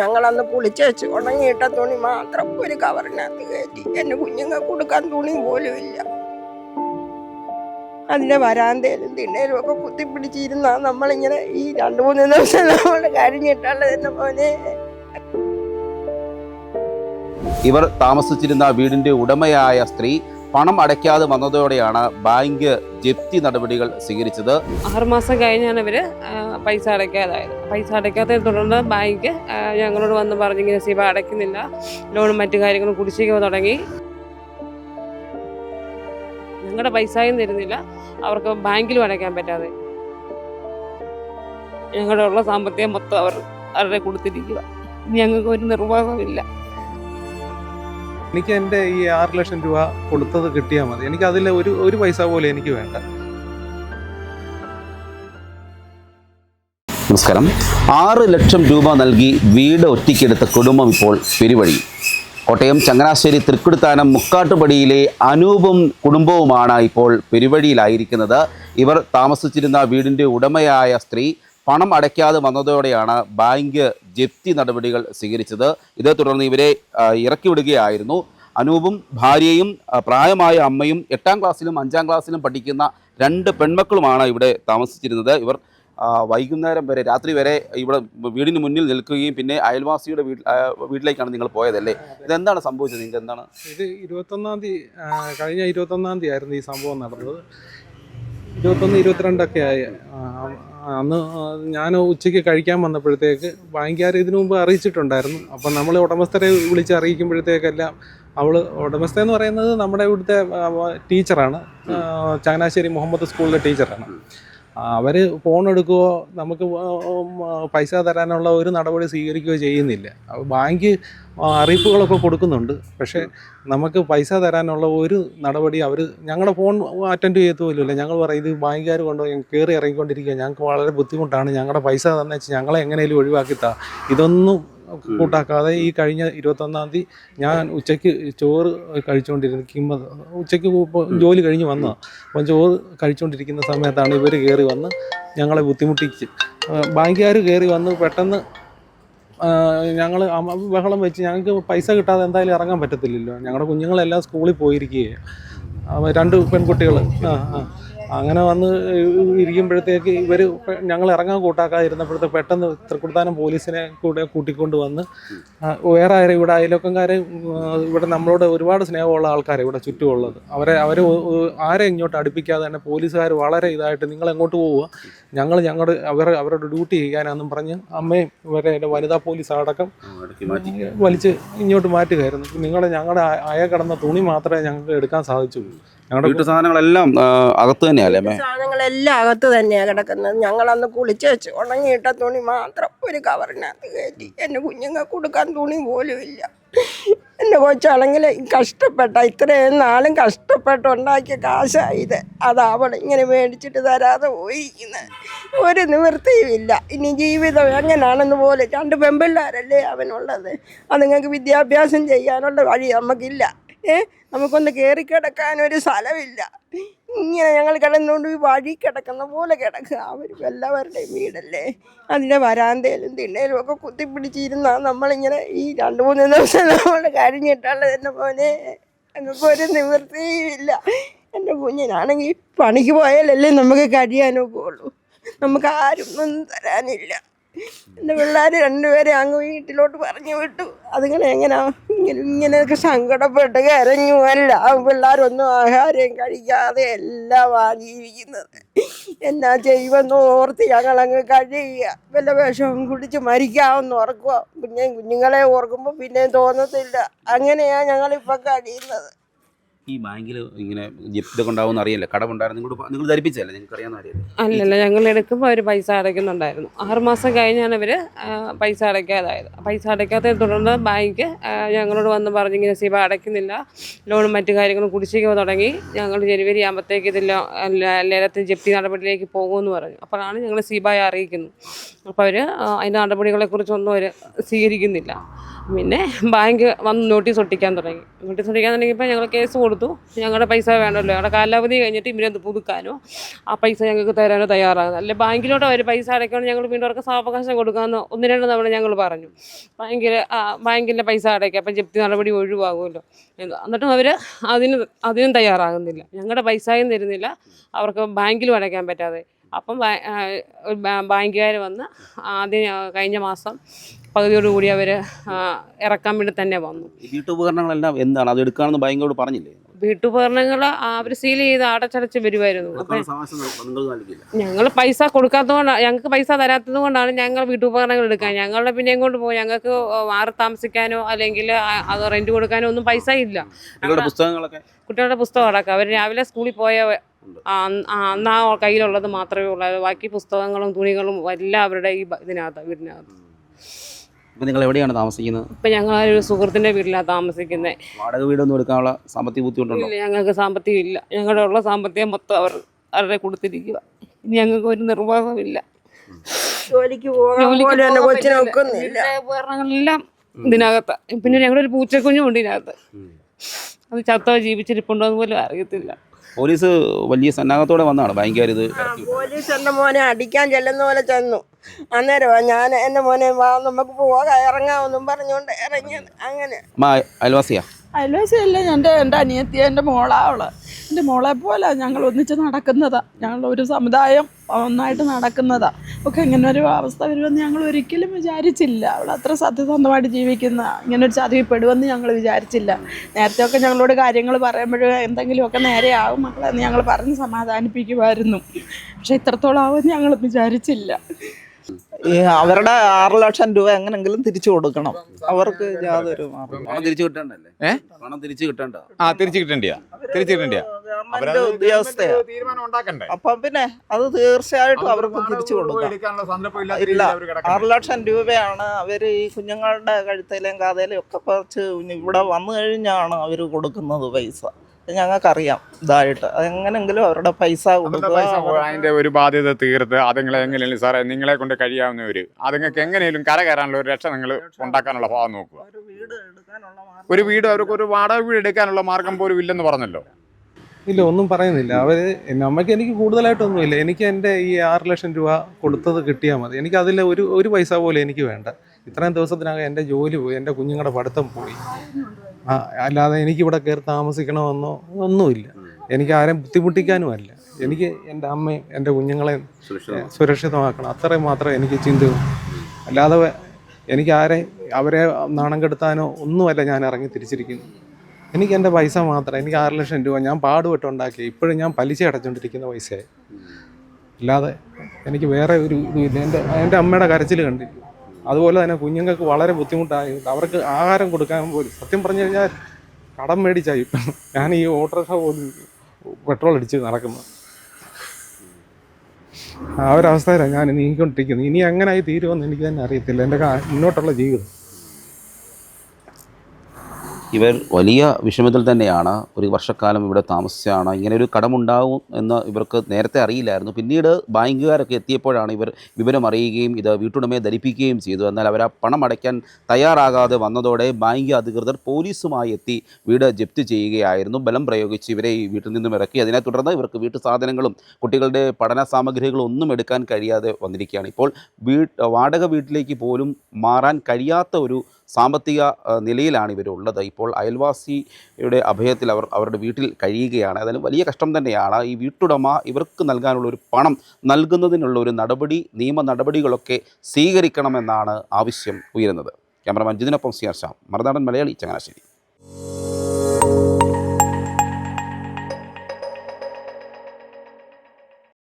ഞങ്ങളന്ന് കുളിച്ചേച്ച് ഉണങ്ങിയിട്ട തുണി മാത്രം ഒരു കവറിനകത്ത് കയറ്റി. എന്റെ കുഞ്ഞുങ്ങൾക്ക് കൊടുക്കാൻ തുണി പോലും ഇല്ല. അതിന്റെ വരാന്തയിലും തിണ്ണയിലും ഒക്കെ കുത്തിപ്പിടിച്ചിരുന്ന നമ്മളിങ്ങനെ ഈ രണ്ട് മൂന്ന് ദിവസം നമ്മൾ കരിഞ്ഞിട്ടുള്ളത് എന്റെ മോനെ. ഇവർ താമസിച്ചിരുന്ന വീടിന്റെ ഉടമയായ സ്ത്രീ പണം അടയ്ക്കാതെ വന്നതോടെയാണ് ബാങ്ക് ജപ്തി നടപടികൾ സ്വീകരിച്ചത്. ആറുമാസം കഴിഞ്ഞാണ് ഇവർ പൈസ അടയ്ക്കാതായത്. പൈസ അടയ്ക്കാത്തതിനെ തുടർന്ന് ബാങ്ക് ഞങ്ങളോട് വന്ന് പറഞ്ഞു ഇങ്ങനെ സീബ അടയ്ക്കുന്നില്ല. ലോണും മറ്റു കാര്യങ്ങളും കുടിശ്ശിക തുടങ്ങി. ഞങ്ങളുടെ പൈസയും തരുന്നില്ല. അവർക്ക് ബാങ്കിലും അടയ്ക്കാൻ പറ്റാതെ. ഞങ്ങളുടെ ഉള്ള സാമ്പത്തികം മൊത്തം അവർ അവരുടെ കൊടുത്തിരിക്കുക ഞങ്ങൾക്ക് ഒരു നിർവാഹമില്ല എനിക്ക് എന്റെ ഈ ആറ് ലക്ഷം രൂപ കൊടുത്തത് കിട്ടിയാൽ മതി. എനിക്ക് അതിൽ ഒരു ഒരു പൈസ പോലും എനിക്ക് വേണ്ട. നമസ്കാരം. ആറ് ലക്ഷം രൂപ നൽകി വീട് ഒറ്റയ്ക്കെടുത്ത കുടുംബം ഇപ്പോൾ പെരുവഴി. കോട്ടയം ചങ്ങനാശ്ശേരി തൃക്കുടുത്താനം മുക്കാട്ടുപടിയിലെ അനൂപും കുടുംബവുമാണ് ഇപ്പോൾ പെരുവഴിയിലായിരിക്കുന്നത്. ഇവർ താമസിച്ചിരുന്ന വീടിന്റെ ഉടമയായ സ്ത്രീ പണം അടയ്ക്കാതെ വന്നതോടെയാണ് ബാങ്ക് ജപ്തി നടപടികൾ സ്വീകരിച്ചത്. ഇതേ തുടർന്ന് ഇവരെ ആ, ഇറക്കി വിടുകയായിരുന്നു. അനൂപും ഭാര്യയും പ്രായമായ അമ്മയും എട്ടാം ക്ലാസ്സിലും അഞ്ചാം ക്ലാസ്സിലും പഠിക്കുന്ന രണ്ട് പെൺമക്കളുമാണ് ഇവിടെ താമസിച്ചിരുന്നത്. ഇവർ വൈകുന്നേരം വരെ രാത്രി വരെ ഇവിടെ വീടിന് മുന്നിൽ നിൽക്കുകയും പിന്നെ അയൽവാസിയുടെ വീട്ടിലേക്കാണ് നിങ്ങൾ പോയതല്ലേ? ഇതെന്താണ് സംഭവിച്ചത്? നിങ്ങൾക്ക് എന്താണ്? ഇത് ഇരുപത്തൊന്നാം തീയതി കഴിഞ്ഞ ഇരുപത്തൊന്നാം തീയതി ആയിരുന്നു ഈ സംഭവം നടന്നത്. ഇരുപത്തൊന്ന് ഇരുപത്തിരണ്ടൊക്കെ ആയി. അന്ന് ഞാൻ ഉച്ചയ്ക്ക് കഴിക്കാൻ വന്നപ്പോഴത്തേക്ക് ബാങ്കുകാർ ഇതിനു മുമ്പ് അറിയിച്ചിട്ടുണ്ടായിരുന്നു. അപ്പം നമ്മൾ ഉടമസ്ഥരെ വിളിച്ച് അറിയിക്കുമ്പോഴത്തേക്കെല്ലാം അവൾ ഉടമസ്ഥ എന്ന് പറയുന്നത് നമ്മുടെ ഇവിടുത്തെ ടീച്ചറാണ്. ചങ്ങനാശ്ശേരി മുഹമ്മദ് സ്കൂളിലെ ടീച്ചറാണ്. അവർ ഫോൺ എടുക്കുകയോ നമുക്ക് പൈസ തരാനുള്ള ഒരു നടപടി സ്വീകരിക്കുകയോ ചെയ്യുന്നില്ല. ബാങ്ക് അറിയിപ്പുകളൊക്കെ കൊടുക്കുന്നുണ്ട്. പക്ഷേ നമുക്ക് പൈസ തരാനുള്ള ഒരു നടപടി അവർ ഞങ്ങളുടെ ഫോൺ അറ്റൻഡ് ചെയ്യത്തുമില്ല ഞങ്ങൾ പറയും ഇത് ബാങ്കുകാർ കൊണ്ട് കയറി ഇറങ്ങിക്കൊണ്ടിരിക്കുക ഞങ്ങൾക്ക് വളരെ ബുദ്ധിമുട്ടാണ്. ഞങ്ങളുടെ പൈസ തന്നെ ഞങ്ങളെ എങ്ങനെയും ഒഴിവാക്കി താ ഇതൊന്നും കൂട്ടാക്കാതെ ഈ കഴിഞ്ഞ ഇരുപത്തൊന്നാം തീയതി ഞാൻ ഉച്ചയ്ക്ക് ചോറ് കഴിച്ചുകൊണ്ടിരിക്കുമ്പോൾ ഉച്ചയ്ക്ക് ജോലി കഴിഞ്ഞ് വന്നതാണ് അപ്പം ചോറ് കഴിച്ചുകൊണ്ടിരിക്കുന്ന സമയത്താണ് ഇവർ കയറി വന്ന് ഞങ്ങളെ ബുദ്ധിമുട്ടിച്ച്. ബാങ്കുകാർ കയറി വന്ന് പെട്ടെന്ന് ഞങ്ങൾ ബഹളം വെച്ച് ഞങ്ങൾക്ക് പൈസ കിട്ടാതെ എന്തായാലും ഇറങ്ങാൻ പറ്റത്തില്ലല്ലോ. ഞങ്ങളുടെ കുഞ്ഞുങ്ങളെല്ലാം സ്കൂളിൽ പോയിരിക്കുകയാണ് രണ്ട് പെൺകുട്ടികൾ ആ ആ. അങ്ങനെ വന്ന് ഇരിക്കുമ്പോഴത്തേക്ക് ഇവർ ഞങ്ങൾ ഇറങ്ങാൻ കൂട്ടാക്കാതിരുന്നപ്പോഴത്തെ പെട്ടെന്ന് തൃക്കുടുത്താനം പോലീസിനെ കൂടെ കൂട്ടിക്കൊണ്ട് വന്ന് വേറെ ആരും ഇവിടെ അയൽവക്കംകാരെ ഇവിടെ നമ്മളോട് ഒരുപാട് സ്നേഹമുള്ള ആൾക്കാരെ ഇവിടെ ചുറ്റുമുള്ളത്. അവരെ അവർ ആരെ ഇങ്ങോട്ട് അടുപ്പിക്കാതെ തന്നെ പോലീസുകാർ വളരെ ഇതായിട്ട് നിങ്ങൾ എങ്ങോട്ട് പോവുക? ഞങ്ങൾ ഞങ്ങളുടെ അവർ അവരുടെ ഡ്യൂട്ടി ചെയ്യാനാണെന്നും പറഞ്ഞ് അമ്മയും ഇവരെ വനിതാ പോലീസ് അടക്കം വലിച്ച് ഇങ്ങോട്ട് മാറ്റുകയായിരുന്നു. നിങ്ങളെ ഞങ്ങളുടെ അയ കിടന്ന തുണി മാത്രമേ ഞങ്ങൾക്ക് എടുക്കാൻ സാധിച്ചുള്ളൂ. ഞങ്ങളുടെ വീട്ടു സാധനങ്ങളെല്ലാം അകത്ത് തന്നെയല്ലേ കിടക്കുന്നത് സാധനങ്ങളെല്ലാം അകത്ത് തന്നെയാണ് കിടക്കുന്നത്. ഞങ്ങളന്ന് വെച്ച് ഉണങ്ങിയിട്ട തുണി മാത്രം ഒരു കവറിനകത്ത് കയറ്റി. എന്റെ കുഞ്ഞുങ്ങൾക്ക് കൊടുക്കാൻ തുണി പോലും ഇല്ല. എന്റെ കൊച്ചാണെങ്കിൽ കഷ്ടപ്പെട്ട ഇത്രയും നാളും കഷ്ടപ്പെട്ട് ഉണ്ടാക്കിയ കാശായത് ഇത് ഇങ്ങനെ മേടിച്ചിട്ട് തരാതെ പോയിരിക്കുന്നത് ഒരു നിവൃത്തിയുമില്ല ഇനി ജീവിതം എങ്ങനെയാണെന്ന് പോലെ രണ്ട് പെമ്പിള്ളാരല്ലേ അവനുള്ളത്? അതുങ്ങൾക്ക് വിദ്യാഭ്യാസം ചെയ്യാനുള്ള വഴി നമുക്കില്ല. ഏ? നമുക്കൊന്ന് കയറി കിടക്കാൻ ഒരു സ്ഥലമില്ല. ഇങ്ങനെ ഞങ്ങൾ കിടന്നുകൊണ്ട് വഴി കിടക്കുന്ന പോലെ കിടക്കുക. അവർ എല്ലാവരുടെയും വീടല്ലേ? അതിന്റെ വരാന്തയിലും തിണ്ണയിലും ഒക്കെ കുത്തിപ്പിടിച്ചിരുന്നാൽ നമ്മളിങ്ങനെ ഈ രണ്ട് മൂന്ന് ദിവസം നമ്മൾ കഴിഞ്ഞിട്ടുള്ളത് എന്നെ പോലെ. ഞങ്ങൾക്ക് ഒരു നിവൃത്തിയുമില്ല. എന്റെ കുഞ്ഞിനാണെങ്കിൽ പണിക്ക് പോയാലല്ലേ നമുക്ക് കഴിയാനൊക്കെ നമുക്ക് ആരും ഒന്നും തരാനില്ല. എന്റെ പിള്ളേർ രണ്ടുപേരെ അങ്ങ് വീട്ടിലോട്ട് പറഞ്ഞു വിട്ടു. അതുങ്ങളെ എങ്ങനെ? ഇങ്ങനെ ഇങ്ങനെയൊക്കെ സങ്കടപ്പെട്ട് കരഞ്ഞു. അല്ല പിള്ളേരൊന്നും ആഹാരം കഴിക്കാതെ എല്ലാം ജീവിക്കുന്നത് എന്നാ ചെയ്യുമെന്ന് ഓർത്ത് ഞങ്ങളങ്ങ് കഴിയുക വല്ല വിഷവും കുടിച്ച് മരിക്കാമെന്ന് ഓർക്കുക പിന്നെ കുഞ്ഞുങ്ങളെ ഓർക്കുമ്പോൾ പിന്നെയും തോന്നത്തില്ല. അങ്ങനെയാണ് ഞങ്ങളിപ്പോൾ കഴിയുന്നത്. ഈ ബാങ്കിൽ ഇങ്ങനെ ഇതൊക്കെ അറിയില്ല. കടമുണ്ടായിരുന്നു. നിങ്ങൾ നിങ്ങൾ ധരിപ്പിച്ചല്ലേ നിങ്ങൾക്ക് അറിയില്ല അല്ലല്ല ഞങ്ങൾ എടുക്കുമ്പോൾ അവർ പൈസ അടയ്ക്കുന്നുണ്ടായിരുന്നു. ആറുമാസം കഴിഞ്ഞാണ് അവർ പൈസ അടയ്ക്കാതായത്. പൈസ അടയ്ക്കാത്തതിനെ തുടർന്ന് ബാങ്ക് ഞങ്ങളോട് വന്ന് പറഞ്ഞു ഇങ്ങനെ സീബ അടയ്ക്കുന്നില്ല. ലോണും മറ്റു കാര്യങ്ങളും കുടിശ്ശിക തുടങ്ങി. ഞങ്ങൾ ജനുവരി ആകുമ്പോഴത്തേക്ക് ഇതിൽ ലേലത്തിൽ ജപ്തി നടപടിയിലേക്ക് പോകുമെന്ന് പറഞ്ഞു. അപ്പോഴാണ് ഞങ്ങൾ സീബായെ അറിയിക്കുന്നത്. അപ്പോൾ അവർ അതിന്റെ നടപടികളെക്കുറിച്ചൊന്നും അവർ സ്വീകരിക്കുന്നില്ല. പിന്നെ ബാങ്ക് വന്ന് നോട്ടീസ് ഒട്ടിക്കാൻ തുടങ്ങി. നോട്ടീസ് ഒട്ടിക്കാൻ തുടങ്ങിയപ്പോൾ ഞങ്ങൾ കേസ് കൊടുത്തു. കൊടുത്തു. ഞങ്ങളുടെ പൈസ വേണമല്ലോ. ഞങ്ങളുടെ കാലാവധി കഴിഞ്ഞിട്ട് ഇവരത് പുതുക്കാനോ. ആ പൈസ ഞങ്ങൾക്ക് തരാനോ തയ്യാറാകുന്നത് അല്ലെ ബാങ്കിലോട്ട് അവർ പൈസ അടയ്ക്കണം ഞങ്ങൾ വീണ്ടും അവർക്ക് സാവകാശം കൊടുക്കാമെന്ന് ഒന്ന് രണ്ട് തവണ ഞങ്ങൾ പറഞ്ഞു. ബാങ്കിൽ ബാങ്കിന്റെ പൈസ അടയ്ക്കുക. അപ്പം ജപ്തി നടപടി ഒഴിവാകുമല്ലോ. എന്ന് എന്നിട്ടും അവർ അതിന് അതിനും തയ്യാറാകുന്നില്ല. ഞങ്ങളുടെ പൈസയും തരുന്നില്ല. അവർക്ക് ബാങ്കിലും അടയ്ക്കാൻ പറ്റാതെ. അപ്പം ബാങ്കുകാർ വന്ന് ആദ്യം കഴിഞ്ഞ മാസം പകുതിയോടുകൂടി അവർ ഇറക്കാൻ വേണ്ടി തന്നെ വന്നു. വീട്ടുപകരണങ്ങളെല്ലാം എന്താണ്? അത് എടുക്കാമെന്ന് ബാങ്കിനോട് പറഞ്ഞില്ലേ? വീട്ടുപകരണങ്ങൾ അവർ സീൽ ചെയ്ത് അടച്ചടച്ച് വരുമായിരുന്നു അപ്പം ഞങ്ങൾ പൈസ കൊടുക്കാത്തതുകൊണ്ടാണ് ഞങ്ങൾക്ക് പൈസ തരാത്തത് കൊണ്ടാണ് ഞങ്ങൾ വീട്ടുപകരണങ്ങൾ എടുക്കാൻ. ഞങ്ങളുടെ പിന്നെയും കൊണ്ട് പോകും? ഞങ്ങൾക്ക് മാറി താമസിക്കാനോ അല്ലെങ്കിൽ അത് റെന്റ് കൊടുക്കാനോ ഒന്നും പൈസ ഇല്ല. കുട്ടികളുടെ പുസ്തകം അടക്കം അവർ രാവിലെ സ്കൂളിൽ പോയ അന്ന് ആ കയ്യിലുള്ളത് മാത്രമേ ഉള്ളൂ. ബാക്കി പുസ്തകങ്ങളും തുണികളും എല്ലാം അവരുടെ ഈ ഇതിനകത്ത് വീടിനകത്ത്. ഇപ്പം നിങ്ങൾ എവിടെയാണ് താമസിക്കുന്നത്? ഇപ്പം ഞങ്ങൾ ഒരു സുഹൃത്തിന്റെ വീട്ടിലാണ് താമസിക്കുന്നത് വാടക വീടൊന്നും എടുക്കാനുള്ള സാമ്പത്തിക ബുദ്ധിമുട്ടുണ്ടോ? ഇല്ല ഞങ്ങൾക്ക് സാമ്പത്തികം ഇല്ല. ഞങ്ങളുടെ ഉള്ള സാമ്പത്തികം മൊത്തം അവർ അവരുടെ കൊടുത്തിരിക്കുക ഇനി ഞങ്ങൾക്ക് ഒരു നിർവാഹമില്ല ജോലിക്ക് പോകാൻ പോലും എന്നെ പോകാൻ കൊച്ചിനെ. ഒക്കുന്നില്ല ഉപകരണങ്ങളെല്ലാം ഇതിനകത്ത്. പിന്നെ ഞങ്ങളുടെ ഒരു പൂച്ചക്കുഞ്ഞും ഇതിനകത്ത്. അത് ചത്തോ ജീവിച്ചിരിപ്പുണ്ടോ എന്ന് പോലും അറിയത്തില്ല. പോലീസ് വലിയ സന്നാഹത്തോടെ വന്നാണ് ഭയങ്കര ഇത് പോലീസ് എന്റെ മോനെ അടിക്കാൻ ചെല്ലുന്ന പോലെ ചെന്നു. അന്നേരമാ ഞാൻ എന്റെ മോനെ വാ നമുക്ക് പോകാം ഇറങ്ങാമെന്നും പറഞ്ഞുകൊണ്ട് ഇറങ്ങിയത്. അങ്ങനെ. അയൽവാസിയാ? അയൽവാസിയല്ല എന്റെ എന്റെ അനിയത്തിയ എന്റെ മോളാ അവൾ. എന്റെ മോളെ പോലെ ഞങ്ങൾ ഒന്നിച്ച് നടക്കുന്നതാ. ഞങ്ങൾ ഒരു സമുദായം ഒന്നായിട്ട് നടക്കുന്നതാ. ഒക്കെ ഇങ്ങനെ ഒരു അവസ്ഥ വരുമെന്ന് ഞങ്ങൾ ഒരിക്കലും വിചാരിച്ചില്ല. അവൾ അത്ര സത്യസന്ധമായിട്ട് ജീവിക്കുന്ന ഇങ്ങനെ ഒരു ചതിവിൽ പെടുമെന്ന് ഞങ്ങൾ വിചാരിച്ചില്ല. നേരത്തെ ഒക്കെ ഞങ്ങളോട് കാര്യങ്ങൾ പറയുമ്പോഴും എന്തെങ്കിലുമൊക്കെ നേരെ ആവും മക്കളെന്ന് ഞങ്ങൾ പറഞ്ഞ് സമാധാനിപ്പിക്കുമായിരുന്നു. പക്ഷെ ഇത്രത്തോളം ആവുമെന്ന് ഞങ്ങൾ വിചാരിച്ചില്ല. അവരുടെ ആറ് ലക്ഷം രൂപ എങ്ങനെങ്കിലും തിരിച്ചു കൊടുക്കണം. അവർക്ക് യാതൊരു തിരിച്ചു കിട്ടണ്ടല്ലേ? പണം തിരിച്ചു കിട്ടണ്ട? ആ തിരിച്ചു കിട്ടണ്ടിയാ. തിരിച്ചു കിട്ടണ്ടിയാ. ഉദ്യോഗസ്ഥയാ തീരുമാനം ഉണ്ടാക്കണ്ടേ? അപ്പം പിന്നെ അത് തീർച്ചയായിട്ടും അവർക്ക് തിരിച്ചു കൊടുക്കാം. ഇല്ല. ആറ് ലക്ഷം രൂപയാണ് അവർ ഈ കുഞ്ഞുങ്ങളുടെ കഴുത്തയിലും കാതയിലും ഒക്കെ കുറച്ച് ഇവിടെ വന്നു കഴിഞ്ഞാണ് അവർ കൊടുക്കുന്നത് പൈസ. ഞങ്ങൾക്കറിയാം ഇതായിട്ട്. അതെങ്ങനെങ്കിലും അവരുടെ പൈസ അവരുടെ കൊടുക്കുക പൈസ അതിന്റെ ഒരു ബാധ്യത തീർത്ത് അതുങ്ങളെ എങ്ങനെയും സാറേ നിങ്ങളെ കൊണ്ട് കഴിയാവുന്ന ഒരു അതുങ്ങൾക്ക് എങ്ങനെയും കര കയറാനുള്ള ഒരു രക്ഷ നിങ്ങൾ ഉണ്ടാക്കാനുള്ള ഭാഗം നോക്കുക. ഒരു വീട് എടുക്കാനുള്ള മാർഗം ഒരു വീട് അവർക്ക് ഒരു വാടക വീട് എടുക്കാനുള്ള മാർഗം പോലും ഇല്ലെന്ന് പറഞ്ഞല്ലോ. ഇല്ല ഒന്നും പറയുന്നില്ല. അവർ നമുക്ക് എനിക്ക് കൂടുതലായിട്ടൊന്നുമില്ല. എനിക്ക് എന്റെ ഈ ആറ് ലക്ഷം രൂപ കൊടുത്തത് കിട്ടിയാൽ മതി. എനിക്ക് അതിൽ ഒരു ഒരു പൈസ പോലും എനിക്ക് വേണ്ട. ഇത്രയും ദിവസത്തിനകം എന്റെ ജോലി പോയി എന്റെ കുഞ്ഞുങ്ങളുടെ പഠിത്തം പോയി. അല്ലാതെ എനിക്കിവിടെ കയറി താമസിക്കണമെന്നോ ഒന്നുമില്ല. എനിക്ക് ആരെയും ബുദ്ധിമുട്ടിക്കാനും അല്ല എനിക്ക് എന്റെ അമ്മയും എന്റെ കുഞ്ഞുങ്ങളെ സുരക്ഷിതം സുരക്ഷിതമാക്കണം. അത്രയും മാത്രമേ എനിക്ക് ചിന്തയുള്ളൂ അല്ലാതെ എനിക്ക് ആരെ അവരെ നാണം കെടുത്താനോ ഒന്നുമല്ല ഞാൻ ഇറങ്ങി തിരിച്ചിരിക്കുന്നു. എനിക്ക് എന്റെ പൈസ മാത്രം എനിക്ക് ആറ് ലക്ഷം രൂപ ഞാൻ പാടുപെട്ടുണ്ടാക്കി. ഇപ്പോഴും ഞാൻ പലിശ അടച്ചുകൊണ്ടിരിക്കുന്ന പൈസയായി. അല്ലാതെ എനിക്ക് വേറെ ഒരു ഇതുമില്ല എന്റെ എന്റെ അമ്മയുടെ കരച്ചിൽ കണ്ടില്ല. അതുപോലെ തന്നെ കുഞ്ഞുങ്ങൾക്ക് വളരെ ബുദ്ധിമുട്ടായി. അവർക്ക് ആഹാരം കൊടുക്കാൻ പോലും സത്യം പറഞ്ഞു കഴിഞ്ഞാൽ കടം മേടിച്ചായി ഞാൻ ഈ ഓട്ടോറിക്ഷ പോലും പെട്രോൾ അടിച്ച് നടക്കുന്നത് ആ ഒരവസ്ഥയിലാണ് ഞാൻ നീങ്ങിക്കൊണ്ടിരിക്കുന്നത്. ഇനി എങ്ങനെയായി തീരുമെന്ന് എനിക്ക് തന്നെ അറിയത്തില്ല. എന്റെ മുന്നോട്ടുള്ള ജീവിതം. ഇവർ വലിയ വിഷമത്തിൽ തന്നെയാണ്. ഒരു വർഷക്കാലം ഇവിടെ താമസിച്ചാണ്. ഇങ്ങനെ ഒരു കടമുണ്ടാവും എന്ന് ഇവർക്ക് നേരത്തെ അറിയില്ലായിരുന്നു. പിന്നീട് ബാങ്കുകാരൊക്കെ എത്തിയപ്പോഴാണ് ഇവർ വിവരം അറിയുകയും ഇത് വീട്ടുടമയെ ധരിപ്പിക്കുകയും ചെയ്തു. എന്നാൽ അവർ ആ പണം അടയ്ക്കാൻ തയ്യാറാകാതെ വന്നതോടെ ബാങ്ക് അധികൃതർ പോലീസുമായി എത്തി വീട് ജപ്തി ചെയ്യുകയായിരുന്നു. ബലം പ്രയോഗിച്ച് ഇവരെ ഈ വീട്ടിൽ നിന്നും ഇറക്കി. അതിനെ തുടർന്ന് ഇവർക്ക് വീട്ടു സാധനങ്ങളും കുട്ടികളുടെ പഠന സാമഗ്രികളും ഒന്നും എടുക്കാൻ കഴിയാതെ വന്നിരിക്കുകയാണ്. ഇപ്പോൾ വീ വാടക വീട്ടിലേക്ക് പോലും മാറാൻ കഴിയാത്ത ഒരു സാമ്പത്തിക നിലയിലാണ് ഇവരുള്ളത്. ഇപ്പോൾ അയൽവാസിയുടെ അഭയത്തിൽ അവർ അവരുടെ വീട്ടിൽ കഴിയുകയാണ്. അതിന് വലിയ കഷ്ടം തന്നെയാണ്. ഈ വീട്ടുടമ ഇവർക്ക് നൽകാനുള്ള ഒരു പണം നൽകുന്നതിനുള്ള ഒരു നടപടി നിയമ നടപടികളൊക്കെ സ്വീകരിക്കണമെന്നാണ് ആവശ്യം ഉയരുന്നത്. ക്യാമറമാൻ ജിതിനൊപ്പം സി ആർ ശ്യാം മറുനാടൻ മലയാളി ചങ്ങനാശ്ശേരി.